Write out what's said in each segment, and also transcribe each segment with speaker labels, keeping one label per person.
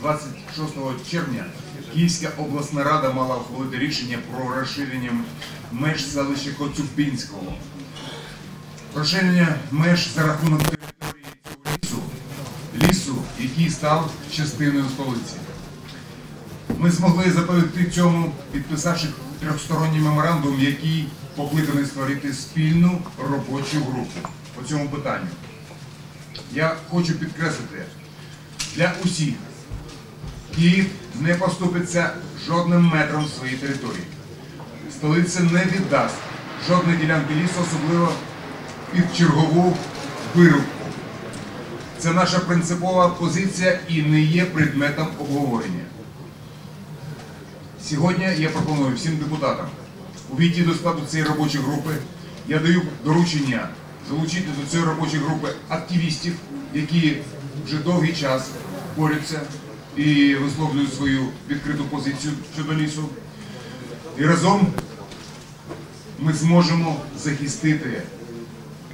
Speaker 1: 26 червня Київська обласна рада мала ухвалити рішення про розширення меж селища Коцюбинського. Розширення меж за рахунок території цього лісу, лісу, який став частиною столиці. Ми змогли запобігти цьому, підписавши трьохсторонній меморандум, який покликаний створити спільну робочу групу по цьому питанню. Я хочу підкреслити для усіх, Київ не поступиться жодним метром своєї території. Столиця не віддасть жодної ділянки лісу, особливо під чергову вирубку. Це наша принципова позиція і не є предметом обговорення. Сьогодні я пропоную всім депутатам увійти до складу цієї робочої групи. Я даю доручення залучити до цієї робочої групи активістів, які вже довгий час борються і висловлюють свою відкриту позицію щодо лісу. І разом ми зможемо захистити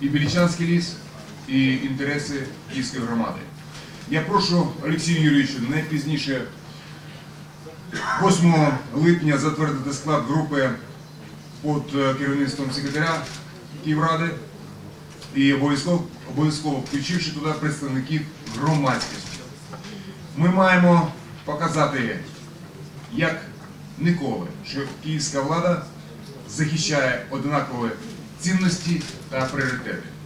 Speaker 1: і Білічанський ліс, і інтереси Київської громади. Я прошу Олексію Юрійовичу не пізніше 8 липня затвердити склад групи під е, керівництвом секретаря Київради і обов'язково обов'язково включивши туди представників громадськості. Ми маємо показати, як ніколи, що київська влада захищає однакові цінності та пріоритети.